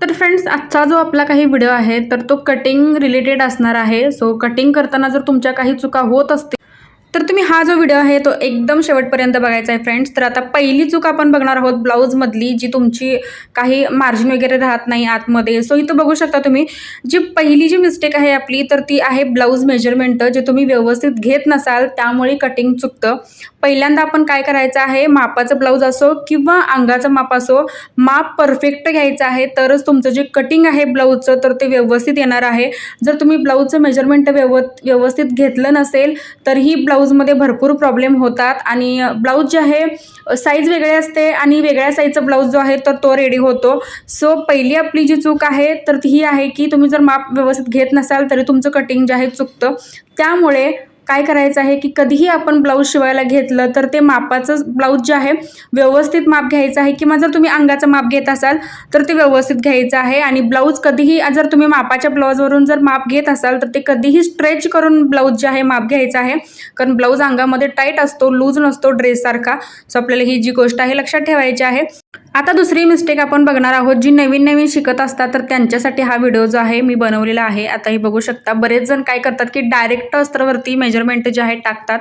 तर फ्रेंड्स आजचा जो आपला काही व्हिडिओ आहे तर तो कटिंग रिलेटेड असणार आहे. सो कटिंग करताना जर तुमच्या काही चुका होत असतील तर तुम्ही हा जो व्हिडिओ आहे तो एकदम शेवटपर्यंत बघायचा आहे फ्रेंड्स तर आता पहिली चूक आपण बघणार आहोत ब्लाऊजमधली जी तुमची काही मार्जिन वगैरे राहत नाही आतमध्ये. सो इथं बघू शकता तुम्ही जी पहिली जी मिस्टेक आहे आपली तर ती आहे ब्लाऊज मेजरमेंट जे तुम्ही व्यवस्थित घेत नसाल त्यामुळे कटिंग चुकतं. पहिल्यांदा आपण काय करायचं आहे मापाचं ब्लाऊज असो किंवा अंगाचं माप असो माप परफेक्ट घ्यायचं आहे तरच तुमचं जे कटिंग आहे ब्लाऊजचं तर ते व्यवस्थित येणार आहे. जर तुम्ही ब्लाऊजचं मेजरमेंट व्यव व्यवस्थित घेतलं नसेल तरीही ब्लाऊजमध्ये भरपूर प्रॉब्लेम होतात आणि ब्लाऊज जे आहे साईज वेगळे असते आणि वेगळ्या साईजचा ब्लाऊज जो आहे तर तो रेडी होतो. सो पहिली आपली जी चूक आहे तर ती ही आहे की तुम्ही जर माप व्यवस्थित घेत नसाल तरी तुमचं कटिंग जे आहे चुकतं. त्यामुळे काय करायचं आहे की कधीही आपण ब्लाऊज शिवायला घेतलं तर ते मापाचं ब्लाऊज जे आहे व्यवस्थित माप घ्यायचं आहे. किंवा जर तुम्ही अंगाचं माप घेत असाल तर ते व्यवस्थित घ्यायचं आहे. आणि ब्लाऊज कधीही जर तुम्ही मापाच्या ब्लाऊजवरून जर माप घेत असाल तर ते कधीही स्ट्रेच करून ब्लाऊज जे आहे माप घ्यायचं आहे. कारण ब्लाऊज अंगामध्ये टाईट असतो लूज नसतो ड्रेससारखा. सो आपल्याला ही जी गोष्ट आहे लक्षात ठेवायची आहे. आता दुसरी मिस्टेक आपण बघणार आहोत. जी नवीन नवीन शिकत असतात तर त्यांच्यासाठी हा व्हिडिओ जो आहे मी बनवलेला आहे. आता हे बघू शकता. बरेच जण काय करतात की डायरेक्ट अस्त्रवरती मेजरमेंट जे आहे टाकतात.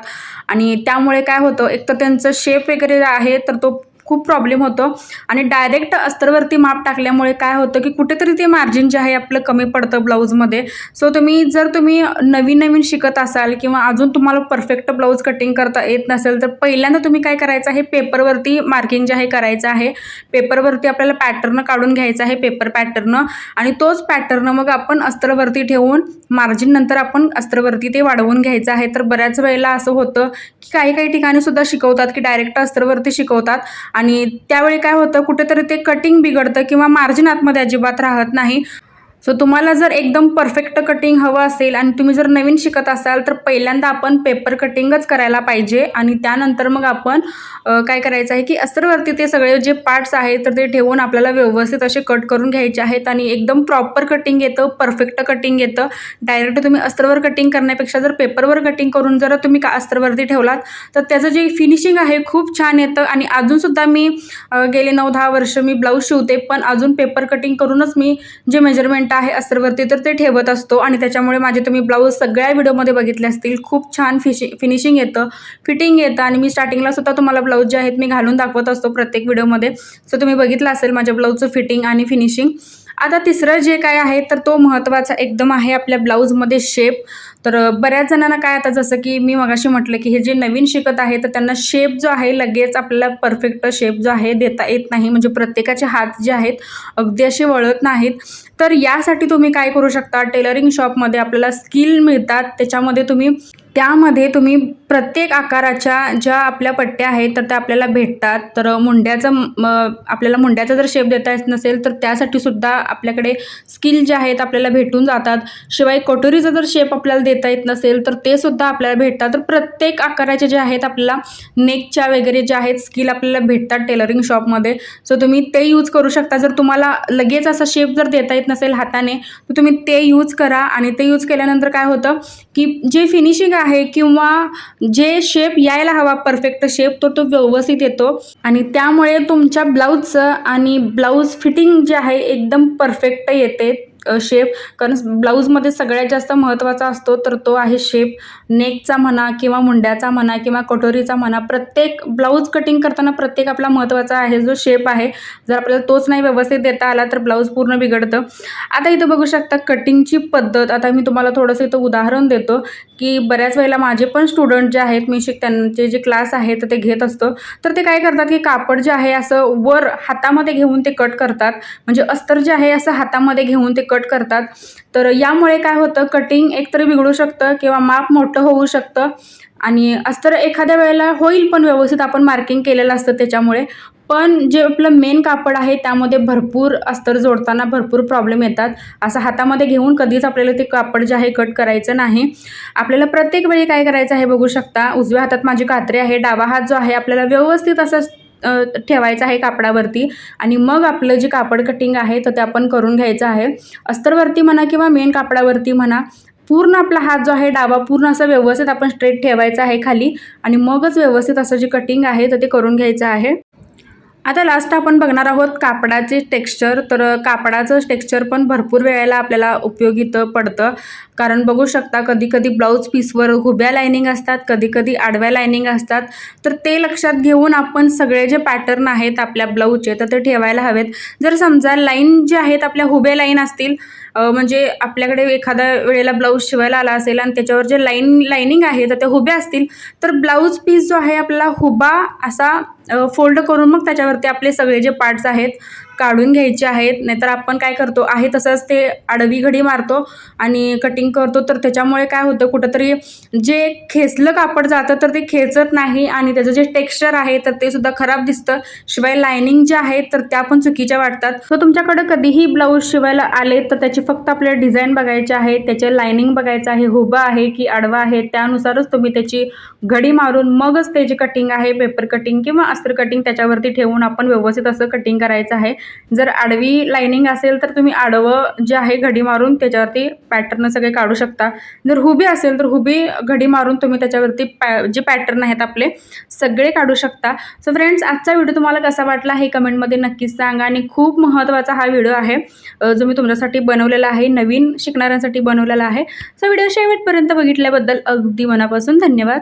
आणि त्यामुळे काय होतं एक तर त्यांचं शेप वगैरे आहे तर तो खूप प्रॉब्लेम होतो. आणि डायरेक्ट अस्तरवरती माप टाकल्यामुळे काय होतं की कुठेतरी ते मार्जिन जे आहे आपलं कमी पडतं ब्लाऊजमध्ये सो तुम्ही जर तुम्ही नवीन नवीन शिकत असाल किंवा अजून तुम्हाला परफेक्ट ब्लाऊज कटिंग करता येत नसेल तर पहिल्यांदा तुम्ही काय करायचं आहे? पेपरवरती मार्किंग जे आहे करायचं आहे. पेपरवरती आपल्याला पॅटर्न काढून घ्यायचं आहे पेपर पॅटर्न आणि तोच पॅटर्न मग आपण अस्त्रवरती ठेवून मार्जिन नंतर आपण अस्त्रवरती ते वाढवून घ्यायचं आहे. तर बऱ्याच वेळेला असं होतं की काही काही ठिकाणी सुद्धा शिकवतात की डायरेक्ट अस्त्रवरती शिकवतात. आणि त्यावेळी काय होतं कुठेतरी ते कटिंग बिघडतं किंवा मार्जिन आतमध्ये अजिबात राहत नाही. सो तुम्हाला जर एकदम परफेक्ट कटिंग हवं असेल आणि तुम्ही जर नवीन शिकत असाल तर पहिल्यांदा आपण पेपर कटिंगच करायला पाहिजे. आणि त्यानंतर मग आपण काय करायचं आहे की अस्तरवरती ते सगळे जे पार्ट्स आहेत तर ते ठेवून आपल्याला व्यवस्थित असे कट करून घ्यायचे आहेत. आणि एकदम प्रॉपर कटिंग येतं परफेक्ट कटिंग येतं. डायरेक्ट तुम्ही अस्तरवर कटिंग करण्यापेक्षा जर पेपरवर कटिंग करून जर तुम्ही का अस्तरवरती ठेवलात तर त्याचं जे फिनिशिंग आहे खूप छान येतं. आणि अजूनसुद्धा मी गेले नऊ दहा वर्ष मी ब्लाऊज शिवते पण अजून पेपर कटिंग करूनच मी जे मेजरमेंट आहे अस्तरवरती तर ते ठेवत असतो. आणि त्याच्यामुळे माझे तुम्ही ब्लाऊज सगळ्या व्हिडिओमध्ये बघितले असतील. खूप छान फिशि फिनिशिंग येतं फिटिंग येतं. आणि मी स्टार्टिंगला सुद्धा तुम्हाला ब्लाऊज जे आहेत मी घालून दाखवत असतो प्रत्येक व्हिडिओमध्ये सो तुम्ही बघितलं असेल माझ्या ब्लाऊजचं फिटिंग आणि फिनिशिंग आता तिसरं जे काय आहे तर तो महत्त्वाचा एकदम आहे आपल्या ब्लाऊजमध्ये शेप तर बऱ्याच जणांना काय आता जसं की मी मगाशी म्हटलं की हे जे नवीन शिकत आहे तर त्यांना शेप जो आहे लगेच आपल्याला परफेक्ट शेप जो आहे देता येत नाही. म्हणजे प्रत्येकाचे हात जे आहेत अगदी असे वळत नाहीत. तर यासाठी तुम्ही काय करू शकता? टेलरिंग शॉपमध्ये आपल्याला स्किल मिळतात. त्याच्यामध्ये तुम्ही त्यामध्ये तुम्ही प्रत्येक आकाराच्या ज्या आपल्या पट्ट्या आहेत तर त्या आपल्याला भेटतात. तर मुंड्याचं आपल्याला मुंड्याचा जर शेप देता येत नसेल तर त्यासाठी सुद्धा आपल्याकडे स्किल जे आहेत आपल्याला भेटून जातात. शिवाय कटोरीचा जर शेप आपल्याला देता येत नसेल तर ते सुद्धा आपल्याला भेटतात. तर प्रत्येक आकाराचे जे आहेत आपल्याला नेकच्या वगैरे जे आहेत स्किल आपल्याला भेटतात टेलरिंग शॉपमध्ये सो तुम्ही ते यूज करू शकता. जर तुम्हाला लगेच असा शेप जर देता येत नसेल हाताने तर तुम्ही ते यूज करा. आणि ते यूज केल्यानंतर काय होतं की जे फिनिशिंग आहे आहे किंवा जे शेप यायला हवा परफेक्ट शेप तो तो व्यवस्थित येतो. आणि त्यामुळे तुमच्या ब्लाऊजचं आणि ब्लाऊज फिटिंग जे आहे एकदम परफेक्ट येते. शेप कारण ब्लाऊजमध्ये सगळ्यात जास्त महत्त्वाचा असतो तर तो आहे शेप नेकचा म्हणा किंवा मुंड्याचा म्हणा किंवा कटोरीचा म्हणा प्रत्येक ब्लाऊज कटिंग करताना प्रत्येक आपला महत्त्वाचा आहे जो शेप आहे. जर आपल्याला तोच नाही व्यवस्थित देता आला तर ब्लाऊज पूर्ण बिघडतं. आता इथं बघू शकता कटिंगची पद्धत. आता मी तुम्हाला थोडंसं इथं उदाहरण देतो की बऱ्याच वेळेला माझे पण स्टुडंट जे आहेत मी शिक त्यांचे जे क्लास आहेत ते घेत असतो. तर ते काय करतात की कापड जे आहे असं वर हातामध्ये घेऊन ते कट करतात. म्हणजे अस्तर जे आहे असं हातामध्ये घेऊन ते कट कट करतात. तर यामुळे काय होतं कटिंग एकतर बिघडू शकतं किंवा माप मोठं होऊ शकतं. आणि अस्तर एखाद्या वेळेला होईल पण व्यवस्थित आपण मार्किंग केलेलं असतं त्याच्यामुळे. पण जे आपलं मेन कापड आहे त्यामध्ये भरपूर अस्तर जोडताना भरपूर प्रॉब्लेम येतात. असं हातामध्ये घेऊन कधीच आपल्याला ते कापड जे आहे कट करायचं नाही. आपल्याला प्रत्येक वेळी काय करायचं आहे बघू शकता. उजव्या हातात माझी कात्री आहे. डावा हात जो आहे आपल्याला व्यवस्थित असं ठेवायचं आहे कापडावरती. आणि मग आपलं जे कापड कटिंग आहे तर ते आपण करून घ्यायचं आहे. अस्तरवरती म्हणा किंवा मेन कापडावरती म्हणा पूर्ण आपला हात जो आहे डावा पूर्ण असं व्यवस्थित आपण स्ट्रेट ठेवायचा आहे खाली. आणि मगच व्यवस्थित असं जे कटिंग आहे तर ते करून घ्यायचं आहे. आता लास्ट आपण बघणार आहोत कापडाचे टेक्स्चर तर कापडाचं टेक्स्चर पण भरपूर वेळेला आपल्याला उपयोगीत पडतं. कारण बघू शकता कधी कधी ब्लाऊज पीसवर उभ्या लायनिंग असतात कधी कधी आडव्या लायनिंग असतात. तर ते लक्षात घेऊन आपण सगळे जे पॅटर्न आहेत आपल्या ब्लाऊजचे तर ते ठेवायला हवेत. जर समजा लाईन जे आहेत आपल्या उभ्या लाईन असतील म्हणजे आपल्याकडे एखाद्या वेळेला ब्लाऊज शिवायला आला असेल आणि त्याच्यावर जे लाईन लायनिंग आहे तर ते उभ्या असतील. तर ब्लाऊज पीस जो आहे आपला हुबा असा फोल्ड करून मग त्याच्यावरती आपले सगळे जे पार्ट्स आहेत काढून घ्यायचे आहेत नाहीतर आपण काय करतो आहे तसंच ते आडवी घडी मारतो आणि कटिंग करतो. तर त्याच्यामुळे काय होतं कुठंतरी जे खेचलं कापड जातं तर ते खेचत नाही आणि त्याचं जे टेक्स्चर आहे तर ते सुद्धा खराब दिसतं. शिवाय लायनिंग जे आहेत तर त्या पण चुकीच्या वाटतात. सो तुमच्याकडे कधीही ब्लाऊज शिवायला आले तर त्याची फक्त आपल्याला डिझाईन बघायची आहे त्याचे लायनिंग बघायचं आहे हुबा आहे की आडवा आहे त्यानुसारच तुम्ही त्याची घडी मारून मगच त्याची कटिंग आहे पेपर कटिंग किंवा अस्तर कटिंग त्याच्यावरती ठेवून आपण व्यवस्थित असं कटिंग करायचं आहे. जर आडवी लायनिंग असेल तर तुम्ही आडवं जे आहे घडी मारून त्याच्यावरती पॅटर्न सगळे काढू शकता. जर हुबी असेल तर हुबी घडी मारून तुम्ही त्याच्यावरती पॅ जे पॅटर्न आहेत आपले सगळे काढू शकता. सो फ्रेंड्स आजचा व्हिडिओ तुम्हाला कसा वाटला हे कमेंटमध्ये नक्कीच सांगा आणि खूप महत्त्वाचा हा व्हिडिओ आहे जो मी तुमच्यासाठी बनवलेला आहे नवीन शिकणाऱ्यांसाठी बनवलेला आहे. सो व्हिडिओ शेवटपर्यंत बघितल्याबद्दल अगदी मनापासून धन्यवाद.